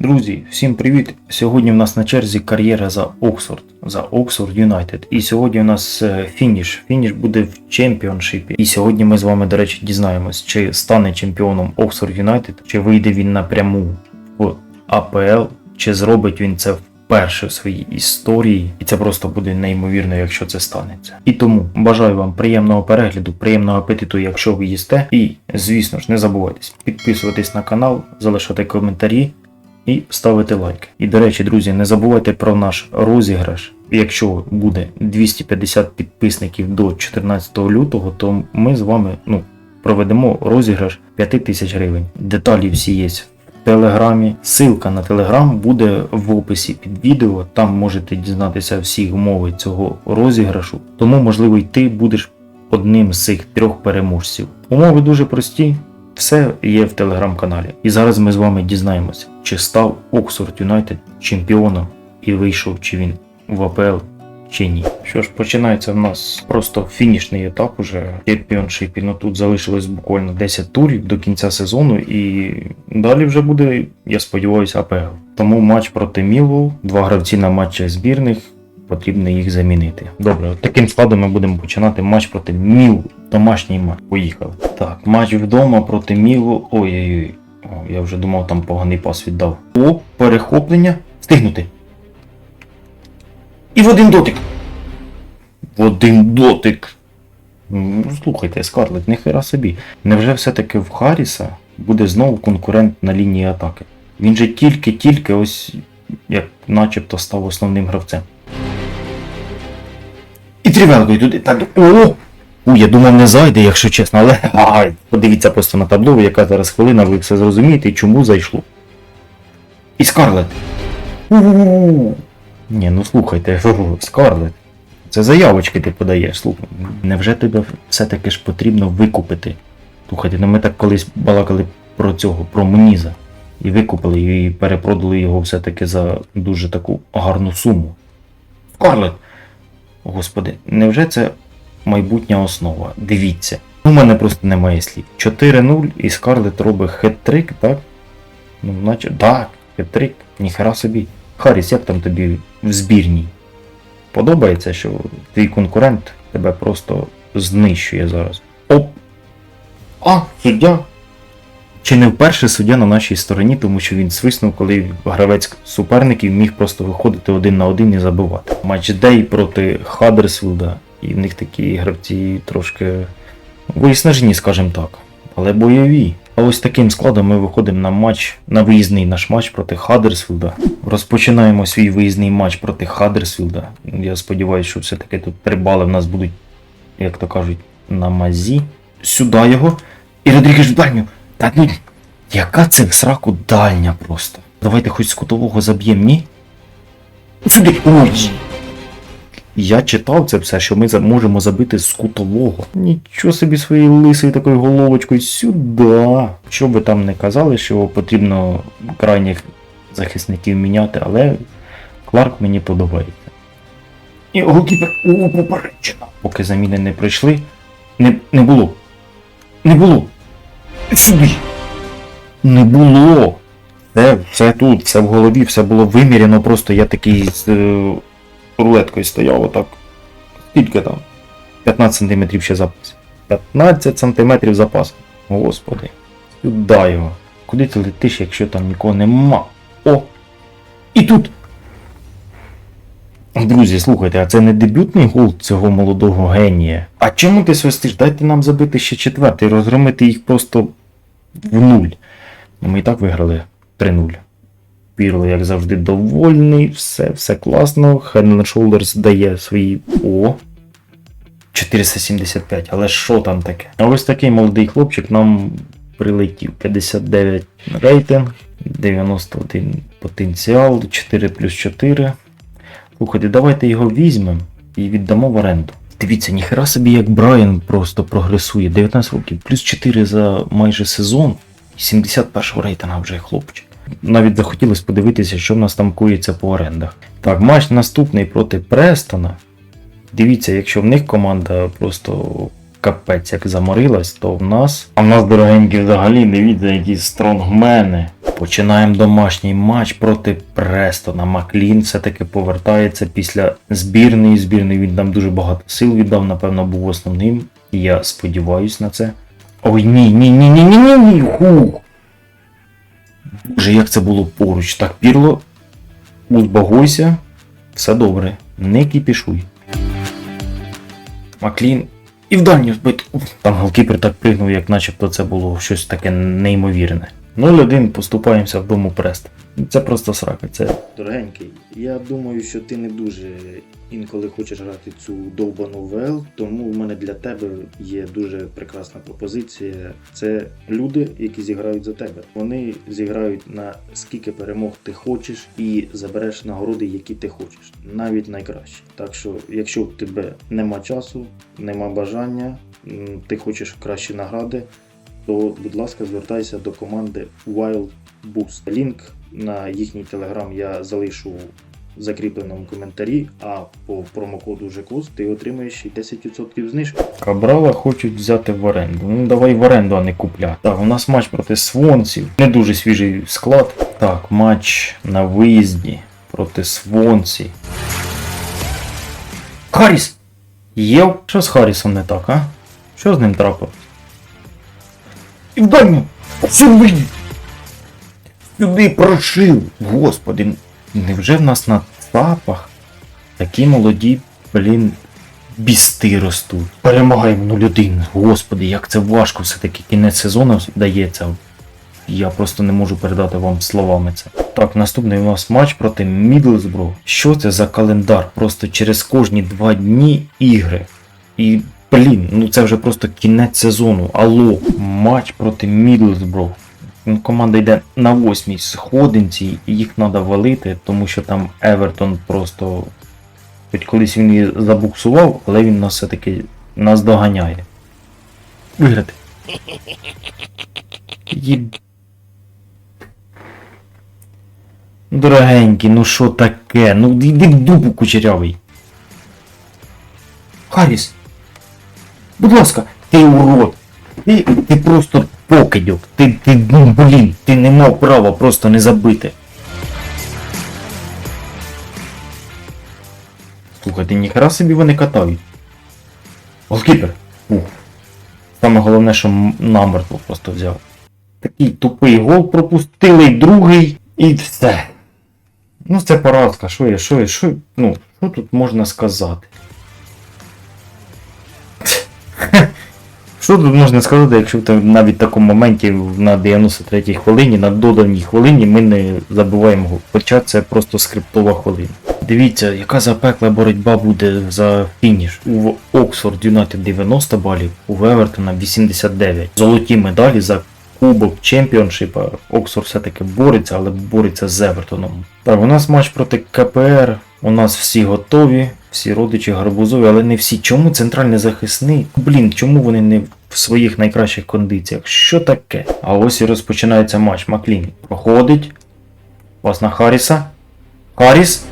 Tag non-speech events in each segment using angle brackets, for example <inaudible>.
Друзі, всім привіт! Сьогодні в нас на черзі кар'єра за Оксфорд, за Оксфорд Юнайтед. І сьогодні у нас е, фініш. Фініш буде в чемпіоншипі. І сьогодні ми з вами, до речі, дізнаємось, чи стане чемпіоном Оксфорд Юнайтед, чи вийде він напряму в АПЛ, чи зробить він це вперше в своїй історії. І це просто буде неймовірно, якщо це станеться. І тому бажаю вам приємного перегляду, приємного апетиту, якщо ви їсте. І, звісно ж, не забувайтесь підписуватись на канал, залишати коментарі і ставити лайк. І до речі, друзі, не забувайте про наш розіграш. Якщо буде 250 підписників до 14 лютого, то ми з вами ну, проведемо розіграш 5000 гривень. Деталі всі є в телеграмі. Ссылка на телеграм буде в описі під відео. Там можете дізнатися всі умови цього розіграшу. Тому, можливо, й ти будеш одним з цих трьох переможців. Умови дуже прості. Все є в телеграм-каналі. І зараз ми з вами дізнаємося, чи став Оксфорд Юнайтед чемпіоном і вийшов чи він в АПЛ чи ні. Що ж, починається в нас просто фінішний етап уже чемпіоншипі. Ну тут залишилось буквально 10 турів до кінця сезону, і далі вже буде, я сподіваюся, АПЛ. Тому матч проти Мілвол, два гравці на матчах збірних. Потрібно їх замінити. Добре, от таким складом ми будемо починати матч проти Мілу. Домашній матч. Поїхали. Так, матч вдома проти Мілу. Ой-ой-ой. Я вже думав, там поганий пас віддав. О, перехоплення. Встигнути. І в один дотик. В один дотик. Ну, Слухайте, Скарлет, ніхера собі. Невже все-таки в Харріса буде знову конкурент на лінії атаки? Він же тільки-тільки ось як начебто став основним гравцем. І туди. Так. О! У, я думав, не зайде, якщо чесно, але <laughs> ай, подивіться просто на табло, яка зараз хвилина, ви все зрозумієте, чому зайшло. І Скарлет. Ні, ну слухайте, <laughs> Скарлет. Це заявочки ти подаєш, слухай. Невже тебе все-таки ж потрібно викупити? Слухайте, ну ми так колись балакали про цього, про Муніза. І викупили, і перепродали його все-таки за дуже таку гарну суму. Скарлет! Господи, невже це майбутня основа? Дивіться. У мене просто немає слів. 4-0 і Скарлет робить хет-трик, так? Ну, наче. Так, хет-трик, ніхера собі. Харріс, як там тобі в збірній? Подобається, що твій конкурент тебе просто знищує зараз. Оп! А, суддя! Чи не вперше суддя на нашій стороні, тому що він свиснув, коли гравець суперників міг просто виходити один на один і забивати. Матч Дей проти Хаддерсфілда, і в них такі гравці трошки виснажені, скажімо так, але бойові. А ось таким складом ми виходимо на матч, на виїзний наш матч проти Хаддерсфілда. Розпочинаємо свій виїзний матч проти Хаддерсфілда. Я сподіваюся, що все-таки тут три бали в нас будуть, як то кажуть, на мазі. Сюди його. І Родрігеш в дальню. Та ну, яка в сраку дальня просто. Давайте хоч з кутового заб'ємо, ні? Сюди! Ой! Я читав це все, що ми можемо забити з кутового. Нічого собі своєю лисою такою головочкою сюди. Що би там не казали, що потрібно крайніх захисників міняти, але Кларк мені подобається. І голкіпер у попереджена. Поки заміни не прийшли. Не, не було. Не було. Сюди. Не було. Все, все тут, все в голові, все було виміряно, просто я такий з е, рулеткою стояв отак. Скільки там? 15 см ще запас. 15 см запас. Господи. Сюди його. Куди ти летиш, якщо там нікого нема? О! І тут! Друзі, слухайте, а це не дебютний гол цього молодого генія. А чому ти свистиш? Дайте нам забити ще четвертий, розгромити їх просто в нуль. Ну, Ми і так виграли 3-0. Пірло, як завжди, довольний, все, все класно. Head Shoulders дає свої. О! 475, але що там таке? А ось такий молодий хлопчик нам прилетів. 59 рейтинг, 91 потенціал, 4 плюс 4. Слухайте, давайте його візьмемо і віддамо в оренду. Дивіться, ніхера собі, як Брайан просто прогресує. 19 років, плюс 4 за майже сезон. І 71 рейтинга вже хлопчик. Навіть захотілося подивитися, що в нас там кується по орендах. Так, матч наступний проти Престона. Дивіться, якщо в них команда просто капець як заморилась, то в нас. А в нас, дорогенькі, взагалі, дивіться, які стронгмени. Починаємо домашній матч проти Престона. Маклін все-таки повертається після збірної. Збірної він нам дуже багато сил віддав, напевно, був основним. Я сподіваюсь на це. Ой, ні, ні, ні, ні, ні, ні, ні. Хух. Боже, як це було поруч. Так, Пірло, узбагойся. Все добре. Не кіпішуй. Маклін. І в дальню збит. Там голкіпер так пригнув, як начебто це було щось таке неймовірне. 0-1 поступаємося в дому Прест. Це просто срака. Це Дорогенький, я думаю, що ти не дуже інколи хочеш грати цю довбану ВЛ, тому в мене для тебе є дуже прекрасна пропозиція. Це люди, які зіграють за тебе. Вони зіграють на скільки перемог ти хочеш і забереш нагороди, які ти хочеш, навіть найкращі. Так що, якщо в тебе нема часу, нема бажання, ти хочеш кращі награди, то будь ласка, звертайся до команди Wild Boost. Лінк на їхній телеграм я залишу в закріпленому коментарі, а по промокоду ЖКУС ти отримаєш ще 10% знижки. Кабрала хочуть взяти в оренду. Ну давай в оренду, а не купляти. Так, у нас матч проти Свонців. Не дуже свіжий склад. Так, матч на виїзді проти Свонці. Харріс! Є? Що з Харрісом не так, а? Що з ним трапилось? І дальню! Сюди! Сюди прошив! Господи, невже в нас на ЦАПах такі молоді, блін, бісти ростуть. Перемагаємо 0-1. Господи, як це важко все-таки кінець сезону дається. Я просто не можу передати вам словами це. Так, наступний у нас матч проти Мідлсбро. Що це за календар? Просто через кожні два дні ігри. І, блін, ну це вже просто кінець сезону. Алло, матч проти Мідлсбро. Ну, Команда йде на восьмій сходинці, і їх треба валити, тому що там Евертон просто. Хоч колись він і забуксував, але він нас все-таки нас доганяє. Виграти. Єб... Дорогенький, ну що таке? Ну йди в дупу кучерявий. Харріс. Будь ласка, ти урод. Ти, ти просто покидьок. Ти, ти, ну блін, ти не мав права просто не забити. Слухайте, ніхера собі вони катають. Голкіпер. Ух. Саме головне, що намертво просто взяв. Такий тупий гол пропустили, другий, і все. Ну, це поразка, що є, що є, що, ну, що тут можна сказати? Що тут можна сказати, якщо в навіть в такому моменті на 93-й хвилині, на доданій хвилині ми не забуваємо гол. Хоча це просто скриптова хвилина. Дивіться, яка запекла боротьба буде за фініш. У Оксфорд Юнайтед 90 балів, у Евертона 89. Золоті медалі за Кубок Чемпіоншипа. Оксфорд все-таки бореться, але бореться з Евертоном. Так, у нас матч проти КПР. У нас всі готові, всі родичі гарбузові, але не всі. Чому центральний захисник? Блін, чому вони не в своїх найкращих кондиціях? Що таке? А ось і розпочинається матч. Маклін проходить. Пас на Харріса. Харріс.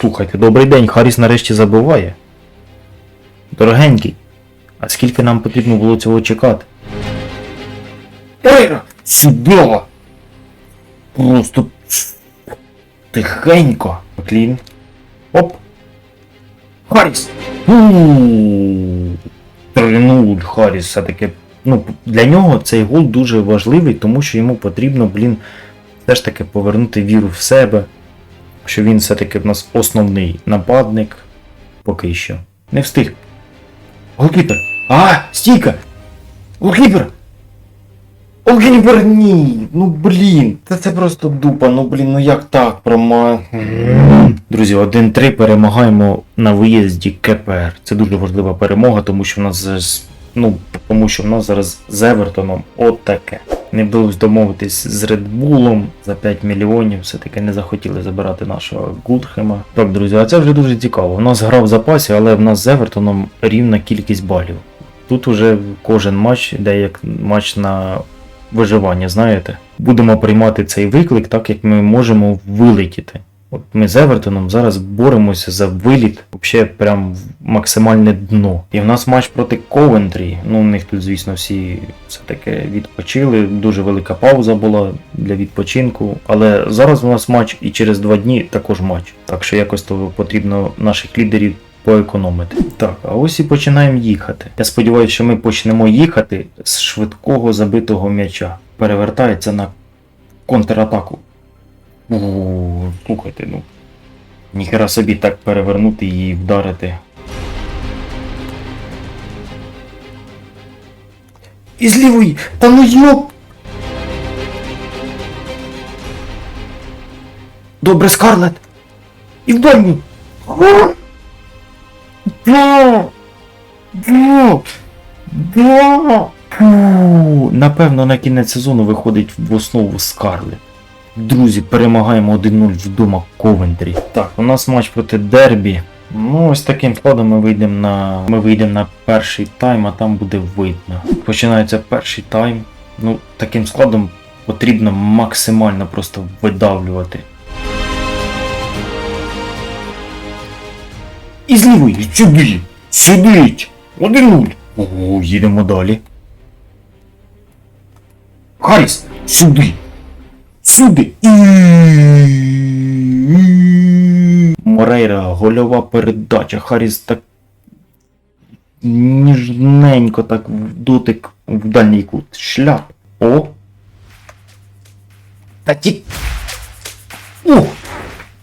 Слухайте, добрий день, Харріс нарешті забуває. Дорогенький. А скільки нам потрібно було цього чекати? Ейра! Сюди! Просто тихенько. Клін. Оп. Харріс! Ну, Харріс все-таки. Ну, для нього цей гол дуже важливий, тому що йому потрібно, блін, все ж таки повернути віру в себе. Що він все-таки в нас основний нападник. Поки що. Не встиг. Голкіпер! А, стійка! Голкіпер! Ні! Ну блін, це, це просто дупа, ну блін, ну як так прома. Друзі, 1-3 перемагаємо на виїзді КПР. Це дуже важлива перемога, тому що в нас зараз. Ну, тому що в нас зараз з Евертоном от таке. Не вдалося домовитись з Редбулом за 5 мільйонів, все-таки не захотіли забирати нашого Гудхема. Так, друзі, а це вже дуже цікаво. У нас гра в запасі, але в нас з Евертоном рівна кількість балів. Тут уже кожен матч йде як матч на виживання, знаєте. Будемо приймати цей виклик, так як ми можемо вилетіти. От ми з Евертоном зараз боремося за виліт, взагалі прям максимальне дно. І в нас матч проти Ковентрі. Ну, у них тут, звісно, всі все таки відпочили. Дуже велика пауза була для відпочинку. Але зараз у нас матч і через два дні також матч. Так що якось то потрібно наших лідерів поекономити. Так, а ось і починаємо їхати. Я сподіваюся, що ми почнемо їхати з швидкого забитого м'яча. Перевертається на контратаку. Слухайте, ну. Ніхера собі так перевернути і вдарити. І з лівої! Та ну йоп! Добре, Скарлет! І в дальню! Да! Да! Да! Фу, напевно, на кінець сезону виходить в основу Скарлет. Друзі, перемагаємо 1-0 вдома Ковентрі. Так, у нас матч проти Дербі. Ну, ось таким складом ми вийдемо на. Ми вийдемо на перший тайм, а там буде видно. Починається перший тайм. Ну, таким складом потрібно максимально просто видавлювати. І з лівої, сюди! Сюди! 1-0! Ого, їдемо далі. Харріс, сюди! Сюди! Морейра, гольова передача. Харріс так ніжненько так дотик в дальній кут. Шляп. О! Та ті... О!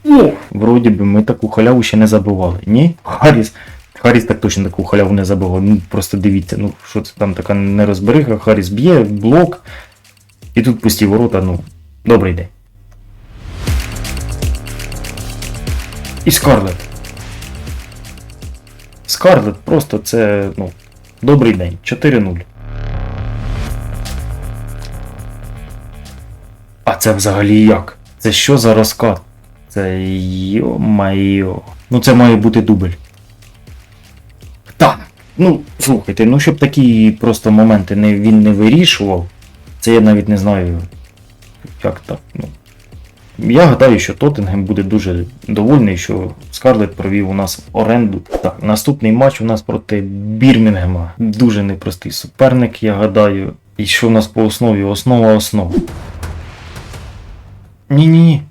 О! Вроді би ми таку халяву ще не забивали. Ні? Харріс. Харріс так точно таку халяву не забивав. Ну просто дивіться, ну що це там така нерозберига. Харріс б'є, блок. І тут пусті ворота, ну. Добрий день. І Скарлет. Скарлет просто це, ну, добрий день. 4-0. А це взагалі як? Це що за розкат? Це йо-майо. Ну це має бути дубль. Так. Ну, слухайте, ну щоб такі просто моменти не, він не вирішував, це я навіть не знаю. Як так? Ну. Я гадаю, що Тоттенгем буде дуже довольний, що Скарлет провів у нас оренду. Так, наступний матч у нас проти Бірмінгема. Дуже непростий суперник, я гадаю. І що в нас по основі? Основа основ. Ні-ні.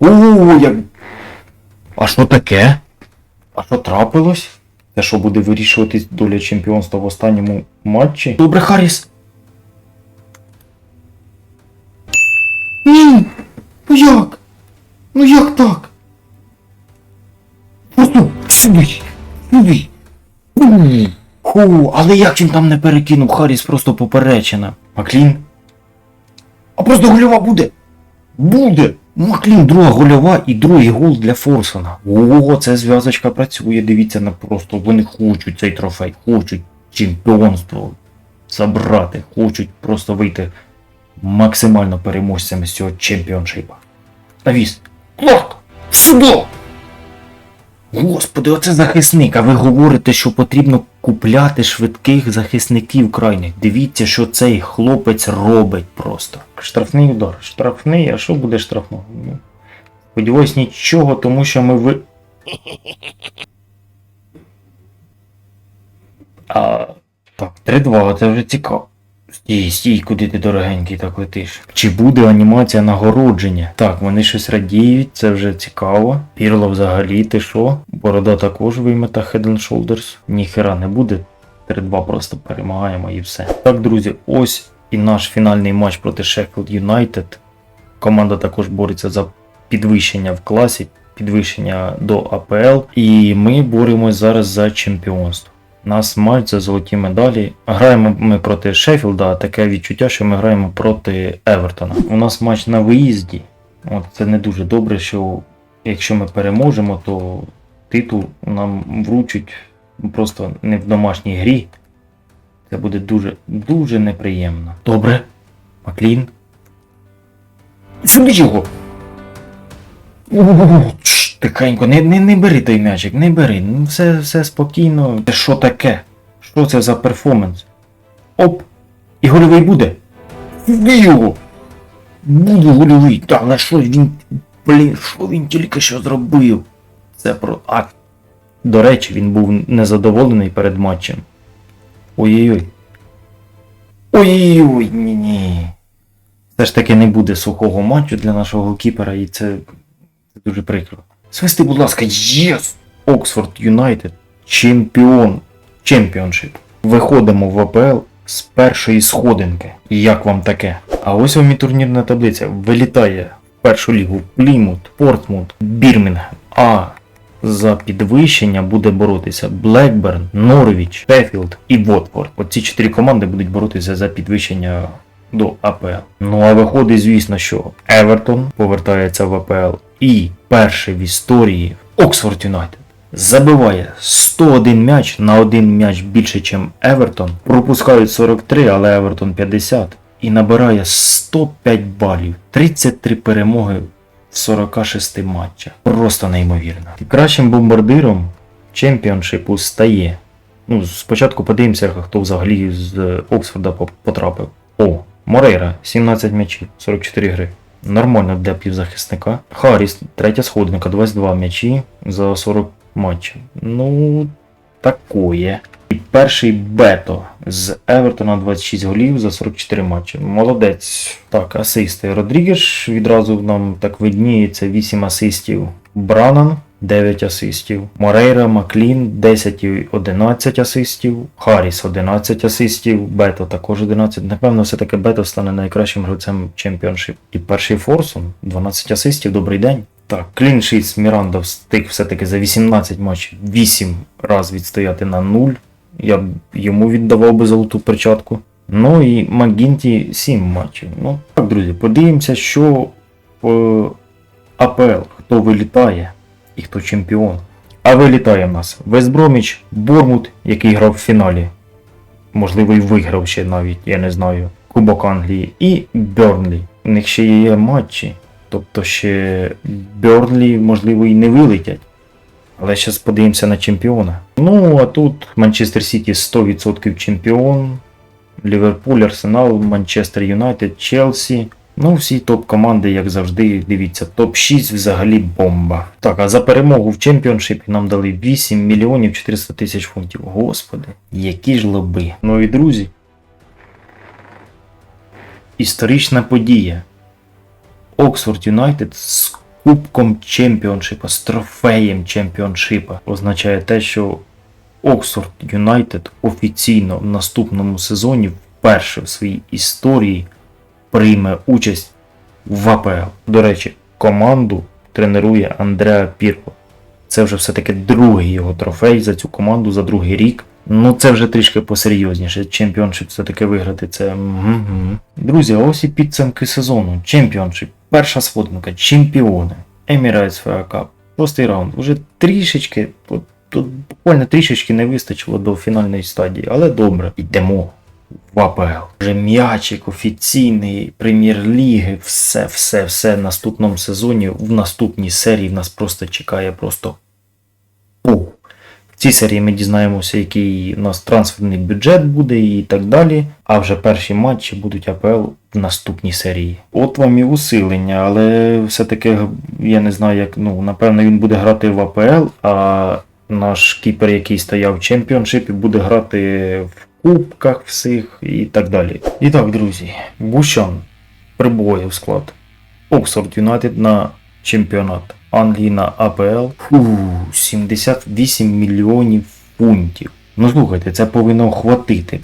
О, як. А що таке? А що трапилось? Те, що буде вирішуватись доля чемпіонства в останньому матчі? Добре, Харріс. Ні! Ну як? Ну як так? Просто сюди! Сюди! Ху, але як він там не перекинув Харріс просто поперечина. Маклін? А просто гольова буде! Буде! Маклін, друга гольова і другий гол для Форсона. Ого, це зв'язочка працює. Дивіться на просто. Вони хочуть цей трофей, хочуть чемпіонство забрати, хочуть просто вийти максимально переможцями з цього чемпіоншипа. Навіс! Кларк! Сюди! Господи, оце захисник, а ви говорите, що потрібно купляти швидких захисників крайних. Дивіться, що цей хлопець робить просто. Штрафний удар. Штрафний, а що буде штрафного? Ну, сподіваюсь, нічого, тому що ми ви. А, так, 3-2, це вже цікаво. Стій, стій, куди ти дорогенький так летиш. Чи буде анімація нагородження? Так, вони щось радіють, це вже цікаво. Пірло взагалі, ти що? Борода також виймета Head and Shoulders. Ніхера не буде. 3-2 просто перемагаємо і все. Так, друзі, ось і наш фінальний матч проти Sheffield United. Команда також бореться за підвищення в класі, підвищення до АПЛ. І ми боремось зараз за чемпіонство. У нас матч за золоті медалі. Граємо ми проти Шеффілда, а таке відчуття, що ми граємо проти Евертона. У нас матч на виїзді. От це не дуже добре, що якщо ми переможемо, то титул нам вручать просто не в домашній грі. Це буде дуже, дуже неприємно. Добре. Маклін. Сюди його! Тихенько, не, не, не бери той м'ячик, не бери. Ну все, все спокійно. Це що таке? Що це за перформанс? Оп! І гольовий буде. Сюди його! Буде гольовий. Та, але що він Блін, що він тільки що зробив? Це про. А. До речі, він був незадоволений перед матчем. Ой-ой-ой. Ой-ой-ой, ні-ні. Все ж таки не буде сухого матчу для нашого кіпера, і це, це дуже прикро. Свисти, будь ласка, єс! Оксфорд Юнайтед, чемпіон, чемпіоншип. Виходимо в АПЛ з першої сходинки. Як вам таке? А ось вам і турнірна таблиця. Вилітає в першу лігу Плімут, Портмут, Бірмінгем. А за підвищення буде боротися Блекберн, Норвіч, Шеффілд і Вотфорд. Оці чотири команди будуть боротися за підвищення до АПЛ. Ну а виходить, звісно, що Евертон повертається в АПЛ і перший в історії Оксфорд Юнайтед забиває 101 м'яч на один м'яч більше, ніж Евертон. Пропускають 43, але Евертон 50. І набирає 105 балів, 33 перемоги в 46 матчах. Просто неймовірно. І кращим бомбардиром чемпіоншипу стає. Ну, спочатку подивимося, хто взагалі з Оксфорда потрапив. О, Морейра, 17 м'ячів, 44 гри. Нормально для півзахисника. Харріс, третя сходинка, 22 м'ячі за 40 матчів. Ну, такое. І перший Бето з Евертона 26 голів за 44 матчі. Молодець. Так, асисти. Родрігеш відразу нам так видніється 8 асистів. Бранан 9 асистів. Морейра, Маклін 10 і 11 асистів. Харріс 11 асистів. Бето також 11. Напевно, все-таки Бето стане найкращим гравцем чемпіоншип. І перший Форсун 12 асистів. Добрий день. Так, кліншіт Міранда встиг все-таки за 18 матчів 8 раз відстояти на 0. Я б йому віддавав би золоту перчатку. Ну і Макгінті 7 матчів. Ну так, друзі, подивимося, що в АПЛ, хто вилітає і хто чемпіон. А вилітає в нас Вестброміч, Бормут, який грав в фіналі. Можливо, і виграв ще навіть, я не знаю. Кубок Англії. І Бернлі. У них ще є матчі. Тобто ще Бернлі, можливо, і не вилетять. Але зараз подивимося на чемпіона. Ну, а тут Манчестер Сіті 100% чемпіон. Ліверпуль, Арсенал, Манчестер Юнайтед, Челсі. Ну, всі топ-команди, як завжди, дивіться, топ-6 взагалі бомба. Так, а за перемогу в чемпіоншипі нам дали 8 мільйонів 400 тисяч фунтів. Господи, які ж лоби. Ну і друзі. Історична подія. Оксфорд Юнайтед з кубком чемпіоншипа, з трофеєм чемпіоншипа означає те, що Оксфорд Юнайтед офіційно в наступному сезоні вперше в своїй історії прийме участь в АПЛ. До речі, команду тренує Андреа Пірло. Це вже все-таки другий його трофей за цю команду за другий рік. Ну це вже трішки посерйозніше. Чемпіоншип все-таки виграти це. мгм. Друзі, ось і підсумки сезону. Чемпіоншип, перша сходинка, чемпіони, Emirates FA шостий раунд. Уже трішечки, тут буквально трішечки не вистачило до фінальної стадії, але добре, йдемо в. Вже м'ячик офіційний, прем'єр-ліги, все, все, все в наступному сезоні, в наступній серії в нас просто чекає просто пух. В цій серії ми дізнаємося, який у нас трансферний бюджет буде і так далі. А вже перші матчі будуть АПЛ в наступній серії. От вам і усилення, але все-таки я не знаю, як ну, напевно, він буде грати в АПЛ, а наш кіпер, який стояв в чемпіоншипі, буде грати в кубках всіх і так далі. І так, друзі, Бущан прибуває в склад. Оксфорд Юнайтед на чемпіонат. Англії на АПЛ. Фу, 78 мільйонів фунтів. Ну слухайте, це повинно хватити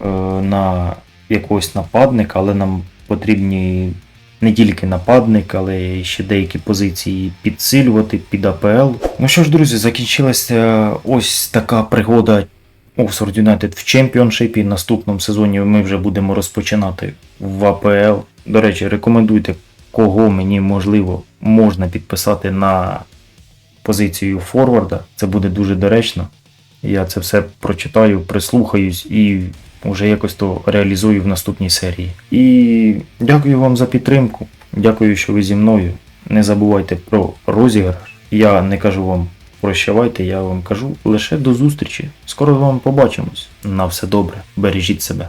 е, на якогось нападника, але нам потрібні не тільки нападник, але ще деякі позиції підсилювати під АПЛ. Ну що ж, друзі, закінчилася ось така пригода Оксфорд Юнайтед в чемпіоншипі. Наступному сезоні ми вже будемо розпочинати в АПЛ. До речі, рекомендуйте, кого мені можливо можна підписати на позицію форварда. Це буде дуже доречно. Я це все прочитаю, прислухаюсь і вже якось то реалізую в наступній серії. І дякую вам за підтримку. Дякую, що ви зі мною. Не забувайте про розіграш. Я не кажу вам прощавайте, я вам кажу лише до зустрічі. Скоро з вами побачимось. На все добре. Бережіть себе.